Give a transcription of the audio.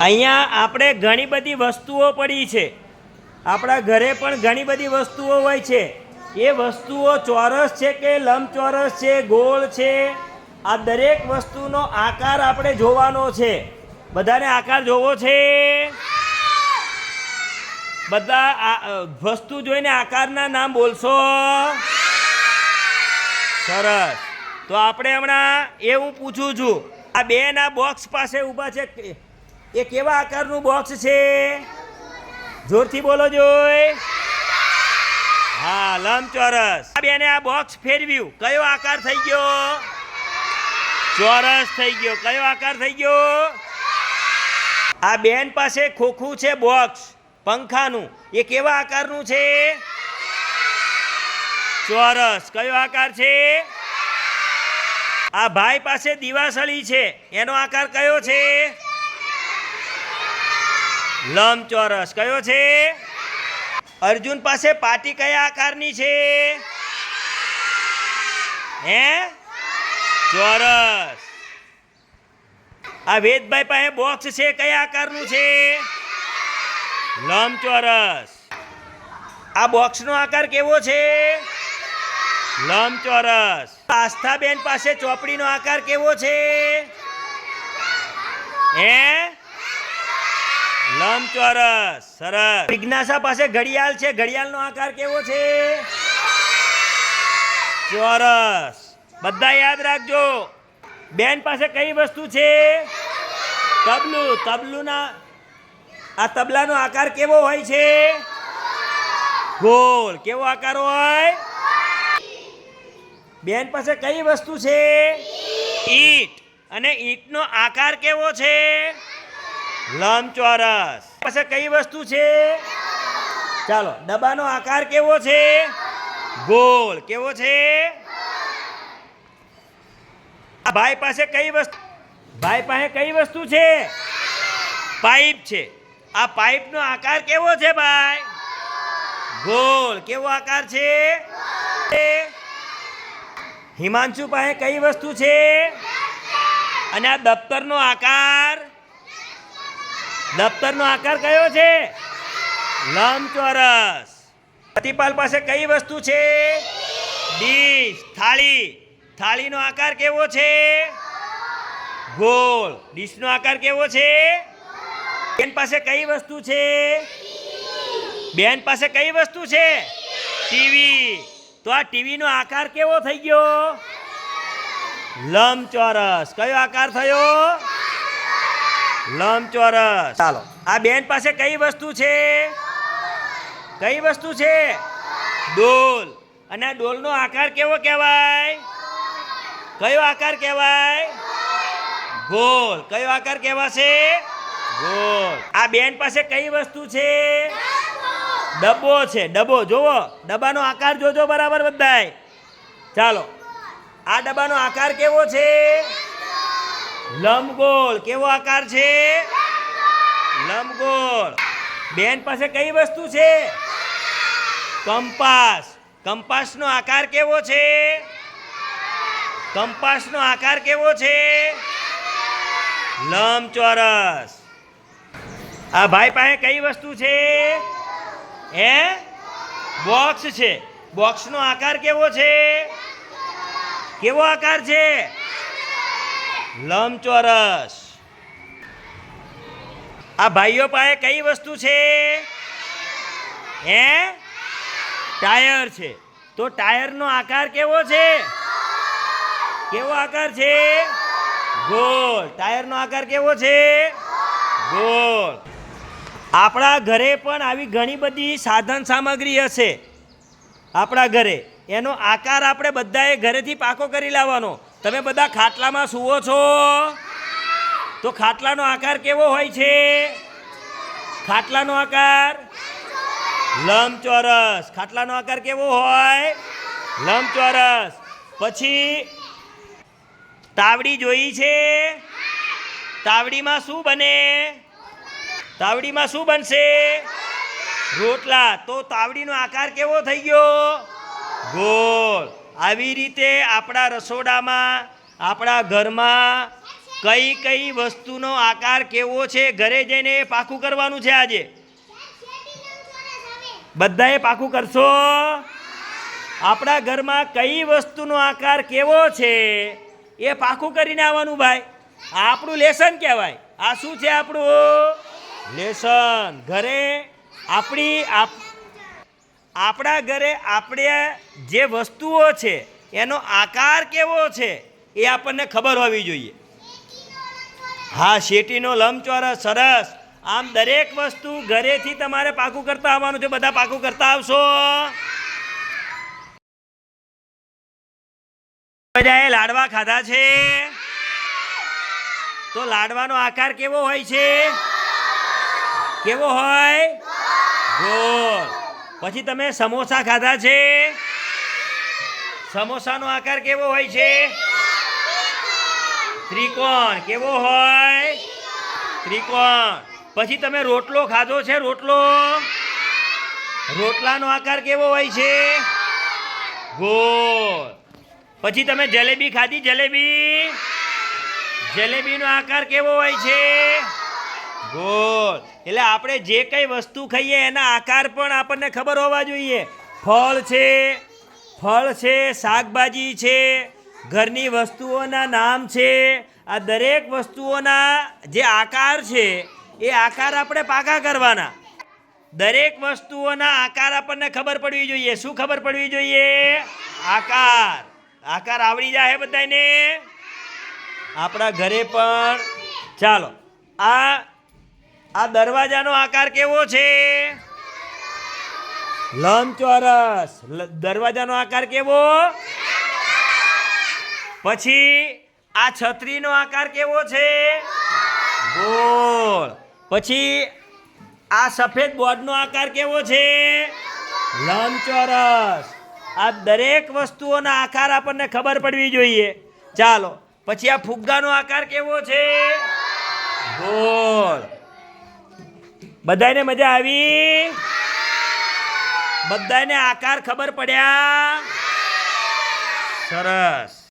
અહીંયા આપણે ઘણી બધી વસ્તુઓ પડી છે. આપણા ઘરે પણ ઘણી બધી વસ્તુઓ હોય છે. એ વસ્તુઓ ચોરસ છે કે લંબચોરસ છે, ગોળ છે? આ દરેક વસ્તુનો આકાર આપણે જોવાનો છે. બધાને આકાર જોવો છે? બધા વસ્તુ જોઈને આકારના નામ બોલશો? સરસ. તો આપણે હમણાં એ હું પૂછું છું. આ બેના બોક્સ પાસે ઊભા છે એ કેવા આકારનું બોક્સ છે? જોરથી બોલો જોઈ. હા, લંબચોરસ. આ બેને આ બોક્સ ફેરવ્યું. કયો આકાર થઈ ગયો? ચોરસ થઈ ગયો. કયો આકાર થઈ ગયો? આ બેન પાસે ખોખું છે બોક્સ પંખાનું. એ કેવા આકારનું છે? ચોરસ. કયો આકાર છે? આ ભાઈ પાસે દિવાસળી છે. એનો આકાર કયો છે? લંબચોરસ. કયો છે? અર્જુન પાસે પાટી કયા આકારની છે? હે? ચોરસ. આ વેદભાઈ પાસે બોક્સ છે, કયા આકારનું છે? લંબચોરસ. આ બોક્સનો આકાર કેવો છે? લંબચોરસ. આસ્થાબેન પાસે ચોપડીનો આકાર કેવો છે? હે? લંબચોરસ સરસ. જિજ્ઞાસા પાસે ઘડિયાળ છે. ઘડિયાળનો આકાર કેવો છે? ચોરસ. બધા યાદ રાખજો. બેન પાસે કઈ વસ્તુ છે? તબલું. તબલુના આ તબલાનો આકાર કેવો હોય છે? ગોળ. કેવો આકાર હોય? બેન પાસે કઈ વસ્તુ છે? ઈટ. અને ઈટનો આકાર કેવો છે? લંબચોરસ પાસે કઈ વસ્તુ છે? ચાલો, ડબ્બાનો આકાર કેવો છે? ગોળ. કેવો છે? ભાઈ પાસે કઈ વસ્તુ ભાઈ પાસે કઈ વસ્તુ છે? પાઇપ છે. આ પાઇપનો આકાર કેવો છે ભાઈ? ગોળ. કેવો આકાર છે? હિમાંશુ પાસે કઈ વસ્તુ છે? અને આ દફતરનો આકાર દફતરનો આકાર કયો છે? લંબચોરસ. પ્રતિપાલ પાસે કઈ વસ્તુ છે? ડીશ. થાળી. થાળીનો આકાર કેવો છે? ગોળ. ડીશનો આકાર કેવો છે? બેન પાસે કઈ વસ્તુ છે? બેન પાસે કઈ વસ્તુ છે? ટીવી. તો આ ટીવીનો આકાર કેવો થઈ ગયો? લંબચોરસ. કયો આકાર થયો? લંબચોરસ. ચાલો. આ બેન પાસે કઈ વસ્તુ છે? કઈ વસ્તુ છે? ડોલ. અને આ ડોલનો આકાર કેવો કહેવાય? કયો આકાર કહેવાય? ગોળ. કયો આકાર કહેવાશે? ગોળ. આ બેન પાસે કઈ વસ્તુ છે? ડબ્બો છે. ડબ્બો. જોવો. ડબ્બાનો આકાર જોજો બરાબર બધાય. ચાલો. આ ડબ્બાનો આકાર કેવો છે? લંબગોળ. કેવો આકાર છે? લંબગોળ. બેન પાસે કઈ વસ્તુ છે? કંપાસ. કંપાસનો આકાર કેવો છે? કંપાસનો આકાર કેવો છે? લંબચોરસ. આ ભાઈ પાસે કઈ વસ્તુ છે? એ બોક્સ છે. બોક્સનો આકાર કેવો છે? કેવો આકાર છે? લંબચોરસ. આ ભાઈઓ પાસે કઈ વસ્તુ છે? હે? ટાયર છે. તો ટાયરનો આકાર કેવો છે? કેવો આકાર છે? ગોળ. ટાયરનો આકાર કેવો છે? ગોળ. આપણા ઘરે પણ આવી ઘણી બધી સાધન સામગ્રી હશે. આપણા ઘરે. એનો આકાર આપણે બધાએ ઘરેથી પાકો કરી લાવવાનો. તમે બધા ખાટલામાં સુવો છો? તો ખાટલાનો આકાર કેવો હોય છે? ખાટલાનો આકાર લંબચોરસ. ખાટલાનો આકાર કેવો હોય? લંબચોરસ. પછી તાવડી જોઈ છે? તાવડીમાં શું બને? તાવડીમાં શું બનશે? રોટલા. તો તાવડીનો આકાર કેવો થઈ ગયો? આવી રીતે આપણા રસોડામાં, આપણા ઘરમાં કઈ કઈ વસ્તુનો આકાર કેવો છે, ઘરે જઈને એ પાકું કરવાનું છે આજે? બધાએ પાકું કરશો? આપણા ઘરમાં કઈ વસ્તુનો આકાર કેવો છે, એ પાકું કરીને આવવાનું ભાઈ. આ આપણું લેસન કહેવાય. આ શું છે આપણું? લેસન. ઘરે આપણી, આપ આપણા ઘરે આપણે જે વસ્તુઓ છે, એનો આકાર કેવો છે, એ આપણને ખબર હોવી જોઈએ. હા, શેટીનો લંબચોરસ, સરસ. આમ દરેક વસ્તુ ઘરેથી તમારે પાકું કરતા આવવાનું છે, બધા પાકું કરતા આવશો. બધાએ લાડવા ખાધા છે? તો લાડવાનો આકાર કેવો હોય છે? કેવો હોય? પછી તમે સમોસા ખાધા છે? સમોસાનો આકાર કેવો હોય છે? ત્રિકોણ. કેવો હોય? ત્રિકોણ. પછી તમે રોટલો ખાધો છે? રોટલો? રોટલાનો આકાર કેવો હોય છે? ગોળ. પછી તમે જલેબી ખાધી? જલેબી? જલેબીનો આકાર કેવો હોય છે? ગોળ એટલે આપણે જે કઈ વસ્તુ ખાઈએ એના આકાર પણ આપણને ખબર હોવા જોઈએ. ફળ છે ફળ છે, શાકભાજી છે, ઘરની વસ્તુઓના નામ છે. આ દરેક વસ્તુઓના જે આકાર છે, એ આકાર આપણે પાકા કરવાના. દરેક વસ્તુઓના આકાર આપણને ખબર પડવી જોઈએ. શું ખબર પડવી જોઈએ? આકાર. આકાર આવડી જાય બધાને આપણા ઘરે પણ. ચાલો. આ આ દરવાજાનો આકાર કેવો છે? લંબચોરસ. દરવાજાનો આકાર કેવો? પછી આ છત્રીનો આકાર કેવો છે? ગોળ. પછી આ સફેદ બોર્ડનો આકાર કેવો છે? લંબચોરસ. આ દરેક વસ્તુઓના આકાર આપણને ખબર પડવી જોઈએ. ચાલો, પછી આ ફુગ્ગાનો આકાર કેવો છે? ગોળ. બધાને મજા આવી? બધાને આકાર ખબર પડ્યા? સરસ.